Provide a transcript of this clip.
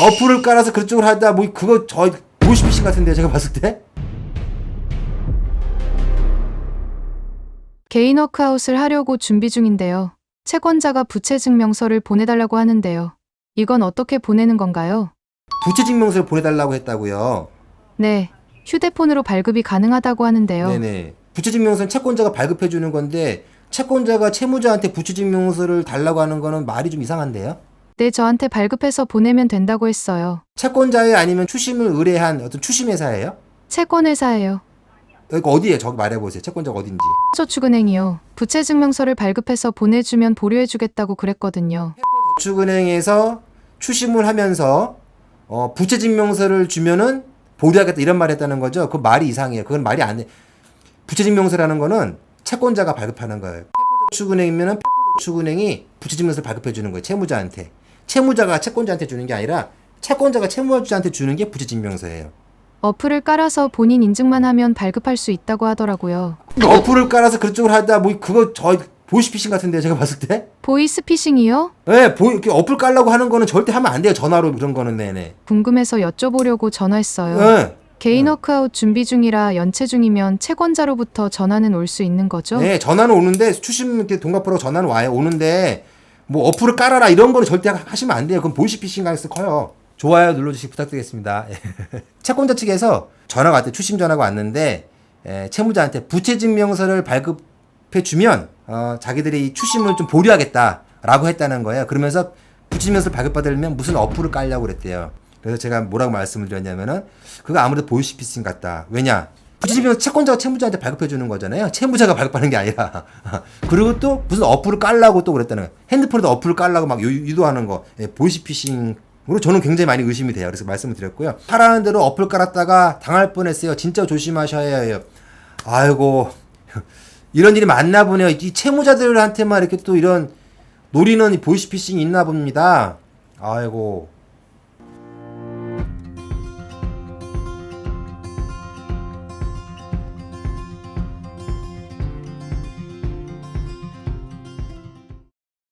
어플을 깔아서 그쪽으로 하다 뭐 그거 저 보시피싱 같은데 제가 봤을 때 개인 워크아웃을 하려고 준비 중인데요. 채권자가 부채 증명서를 보내달라고 하는데요. 이건 어떻게 보내는 건가요? 부채 증명서를 보내달라고 했다고요. 네, 휴대폰으로 발급이 가능하다고 하는데요. 네네. 부채 증명서는 채권자가 발급해 주는 건데 채권자가 채무자한테 부채 증명서를 달라고 하는 거는 말이 좀 이상한데요. 네, 저한테 발급해서 보내면 된다고 했어요. 채권자에 아니면 추심을 의뢰한 어떤 추심회사예요? 채권회사예요. 여기 어디에 저기 말해보세요. 채권자가 어딘지. 저축은행이요. 부채 증명서를 발급해서 보내주면 보류해주겠다고 그랬거든요. 저축은행에서 추심을 하면서 어, 부채 증명서를 주면은 보류하겠다 이런 말 했다는 거죠. 그 말이 이상해요. 그건 말이 안 돼. 부채 증명서라는 거는 채권자가 발급하는 거예요. 저축은행이면은 저축은행이 부채 증명서를 발급해 주는 거예요. 채무자한테. 채무자가 채권자한테 주는 게 아니라 채권자가 채무자한테 주는 게 부채 증명서예요. 어플을 깔아서 본인 인증만 하면 발급할 수 있다고 하더라고요. 어플을 깔아서 그쪽으로 하다 뭐 그거 저 보이스피싱 같은데 제가 봤을 때. 보이스피싱이요? 네, 보 이렇게 어플 깔라고 하는 거는 절대 하면 안 돼요. 전화로 그런 거는 네네. 궁금해서 여쭤보려고 전화했어요. 네. 개인 워크아웃 준비 중이라 연체 중이면 채권자로부터 전화는 올 수 있는 거죠? 네, 전화는 오는데 추심 이렇게 동갑으로 전화는 와요. 오는데 뭐 어플을 깔아라 이런 거는 절대 하시면 안 돼요. 그럼 보이스피싱 가능성이 커요. 좋아요 눌러주시기 부탁드리겠습니다. 채권자 측에서 전화가 왔대 추심 전화가 왔는데 에, 채무자한테 부채 증명서를 발급해 주면 어, 자기들이 이 추심을 좀 보류하겠다라고 했다는 거예요. 그러면서 부채 증명서를 발급받으려면 무슨 어플을 깔려고 그랬대요. 그래서 제가 뭐라고 말씀을 드렸냐면은 그거 아무래도 보이스피싱 같다. 왜냐? 부채 증명서 채권자가 채무자한테 발급해 주는 거잖아요. 채무자가 발급하는 게 아니라. 그리고 또 무슨 어플을 깔라고 또 그랬다는 거예요. 핸드폰에도 어플을 깔라고 막 유- 유도하는 거. 예, 보이스피싱 으로 저는 굉장히 많이 의심이 돼요. 그래서 말씀을 드렸고요. 하라는 대로 어플 깔았다가 당할 뻔했어요. 진짜 조심하셔야 해요. 아이고 이런 일이 많나 보네요. 이 채무자들한테만 이렇게 또 이런 노리는 이 보이스피싱이 있나 봅니다. 아이고